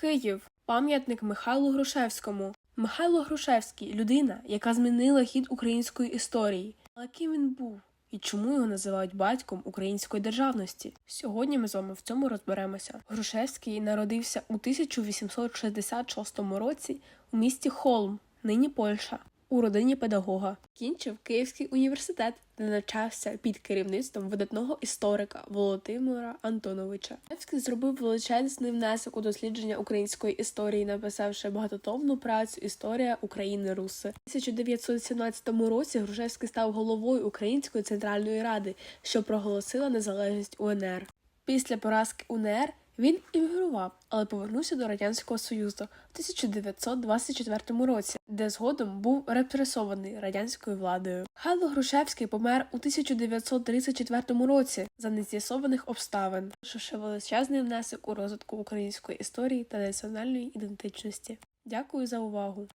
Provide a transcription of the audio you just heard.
Київ. Пам'ятник Михайлу Грушевському. Михайло Грушевський людина, яка змінила хід української історії. Але ким він був? І чому його називають батьком української державності? Сьогодні ми з вами в цьому розберемося. Грушевський народився у 1866 році у місті Холм, нині Польща, у родині педагога. Кінчив Київський університет, де навчався під керівництвом видатного історика Володимира Антоновича. Грушевський зробив величезний внесок у дослідження української історії, написавши багатотомну працю Історія України Руси. У 1917 році Грушевський став головою Української центральної ради, що проголосила незалежність УНР. Після поразки УНР він іммігрував, але повернувся до радянського союзу в 1924 році, де згодом був репресований радянською владою. Хайло Грушевський помер у 1934 році за нез'ясованих обставин, що величезний внесок у розвитку української історії та національної ідентичності. Дякую за увагу!